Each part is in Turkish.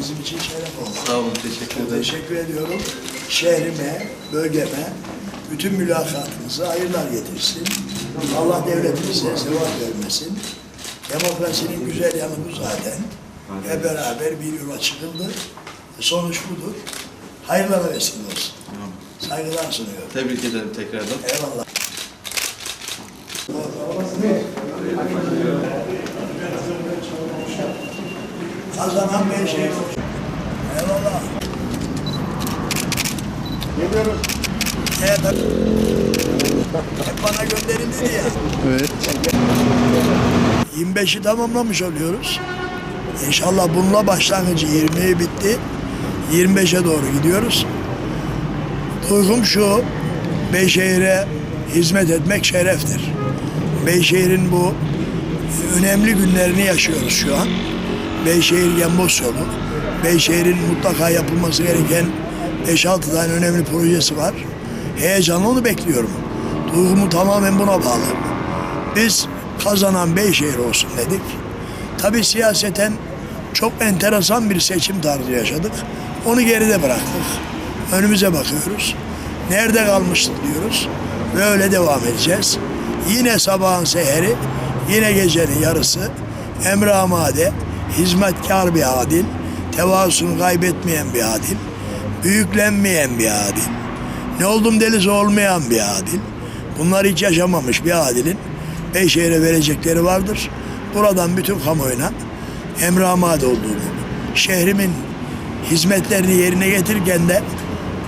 bizim için şeref oldu. Sağ olun, teşekkür ederim. Teşekkür ediyorum. Şehrime, bölgeme, bütün mülakatınıza hayırlar getirsin. Allah devletimize zeval vermesin. Demokrasinin güzel yanı bu zaten. Hep beraber bir yola çıkıldı. Sonuç budur. Hayırlara vesile olsun. Saygılar sunuyorum. Tebrik ederim tekrardan. Eyvallah. Kazanan bir şey yok. Eyvallah. Geliyoruz. Evet. Hep bana gönderin dedi ya. Evet. 25'i tamamlamış oluyoruz. İnşallah bununla başlangıcı 20'yi bitti. 25'e doğru gidiyoruz. Duygum şu, Beyşehir'e hizmet etmek şereftir. Beyşehir'in bu önemli günlerini yaşıyoruz şu an. Beyşehir Gembos yolu. Beyşehir'in mutlaka yapılması gereken 5-6 tane önemli projesi var. Heyecanla onu bekliyorum. Duygumu tamamen buna bağlı. Biz kazanan Beyşehir olsun dedik. Tabii siyaseten çok enteresan bir seçim tarzı yaşadık. Onu geride bıraktık. Önümüze bakıyoruz. Nerede kalmıştık diyoruz. Ve öyle devam edeceğiz. Yine sabahın seheri, yine gecenin yarısı emre amade, hizmetkar bir adil, tevazusunu kaybetmeyen bir adil, büyüklenmeyen bir adil, ne oldum delisi olmayan bir adil, bunları hiç yaşamamış bir adilin Beyşehir'e verecekleri vardır. Buradan bütün kamuoyuna emre amade olduğunu, şehrimin hizmetlerini yerine getirirken de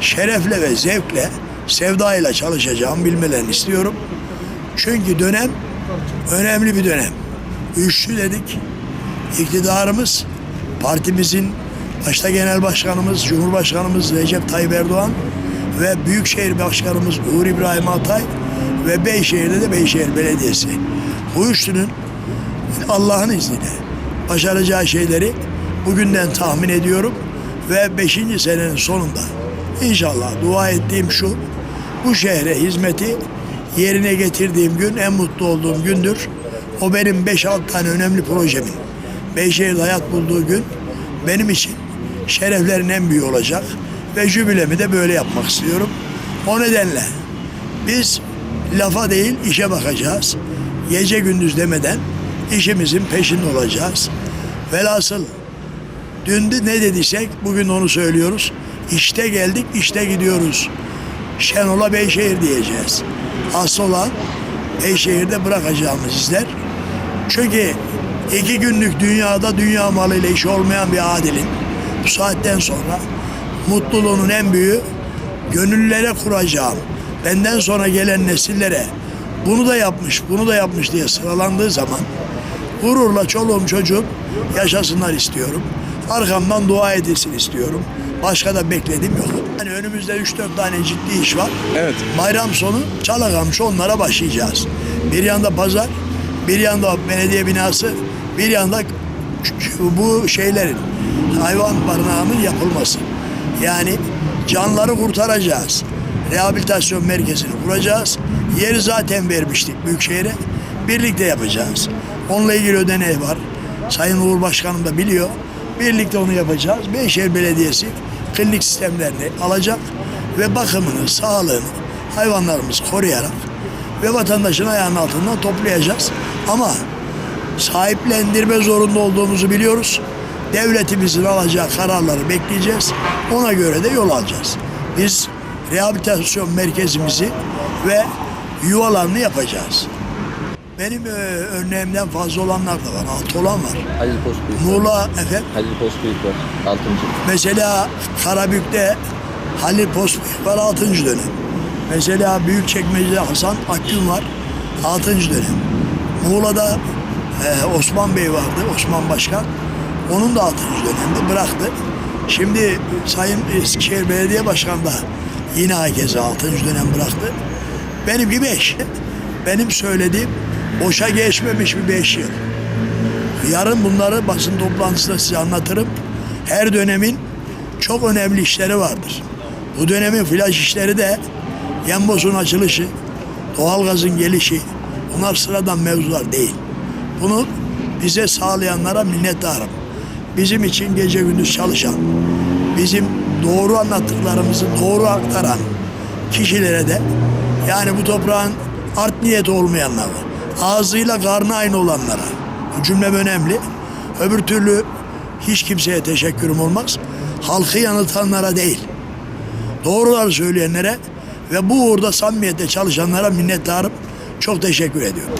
şerefle ve zevkle, sevdayla çalışacağımı bilmelerini istiyorum. Çünkü dönem önemli bir dönem. Üçlü dedik. İktidarımız, partimizin başta genel başkanımız, Cumhurbaşkanımız Recep Tayyip Erdoğan ve Büyükşehir Başkanımız Uğur İbrahim Atay ve Beyşehir'de de Beyşehir Belediyesi. Bu üçlünün Allah'ın izniyle başaracağı şeyleri bugünden tahmin ediyorum ve 5. senenin sonunda inşallah dua ettiğim şu bu şehre hizmeti yerine getirdiğim gün en mutlu olduğum gündür. O benim 5-6 tane önemli projemin Beyşehir'de hayat bulduğu gün benim için şereflerin en büyüğü olacak ve jübilemi de böyle yapmak istiyorum. O nedenle biz lafa değil işe bakacağız. Gece gündüz demeden işimizin peşinde olacağız. Velhasıl dün de ne dediysek bugün onu söylüyoruz. İşte geldik, işte gidiyoruz. Şenol'a Beyşehir diyeceğiz. Asıl olan Beyşehir'de bırakacağımız izler. Çünkü iki günlük dünyada dünya malıyla işi olmayan bir adilin bu saatten sonra mutluluğunun en büyüğü gönüllere kuracağım. Benden sonra gelen nesillere bunu da yapmış, bunu da yapmış diye sıralandığı zaman gururla çoluğum çocuğum yaşasınlar istiyorum. Arkamdan dua edilsin istiyorum. Başka da beklediğim yok. Yani önümüzde 3-4 tane ciddi iş var. Evet. Bayram sonu Çalagamış onlara başlayacağız. Bir yanda pazar, bir yanda belediye binası, bir yanda bu şeylerin hayvan barınağının yapılması. Yani canları kurtaracağız. Rehabilitasyon merkezini kuracağız. Yeri zaten vermiştik Büyükşehir'e. Birlikte yapacağız. Onunla ilgili ödeneği var. Sayın Uğur Başkanım da biliyor. Birlikte onu yapacağız. Beyşehir Belediyesi klinik sistemlerini alacak ve bakımını, sağlığını hayvanlarımızı koruyarak ve vatandaşın ayağının altından toplayacağız. Ama sahiplendirme zorunda olduğumuzu biliyoruz. Devletimizin alacağı kararları bekleyeceğiz. Ona göre de yol alacağız. Biz rehabilitasyon merkezimizi ve yuvalarını yapacağız. Benim e, örneğimden fazla olanlar da var. Altı olan var. Halil Postbüyük. Muğla efendim. Halil Postbüyük var. Altıncı. Mesela Karabük'te Halil Postbüyük var 6. dönem. Mesela Büyükçekmece'de Hasan Akgün var 6. dönem. Muğla'da e, Osman Bey vardı, Osman Başkan. Onun da 6. dönemde bıraktı. Şimdi Sayın Eskişehir Belediye Başkanı da yine herkese 6. dönem bıraktı. Benimki 5. Benim söylediğim boşa geçmemiş bir 5 yıl. Yarın bunları basın toplantısında size anlatırım. Her dönemin çok önemli işleri vardır. Bu dönemin flash işleri de Yembos'un açılışı, doğalgazın gelişi, bunlar sıradan mevzular değil. Bunu bize sağlayanlara minnettarım. bizim için gece gündüz çalışan, bizim doğru anlattıklarımızı doğru aktaran kişilere de yani bu toprağın art niyeti olmayanlara, ağzıyla karnı aynı olanlara cümlem önemli. Öbür türlü hiç kimseye teşekkürüm olmaz. Halkı yanıltanlara değil doğruları söyleyenlere ve bu uğurda samimiyetle çalışanlara minnettarım. Çok teşekkür ediyorum.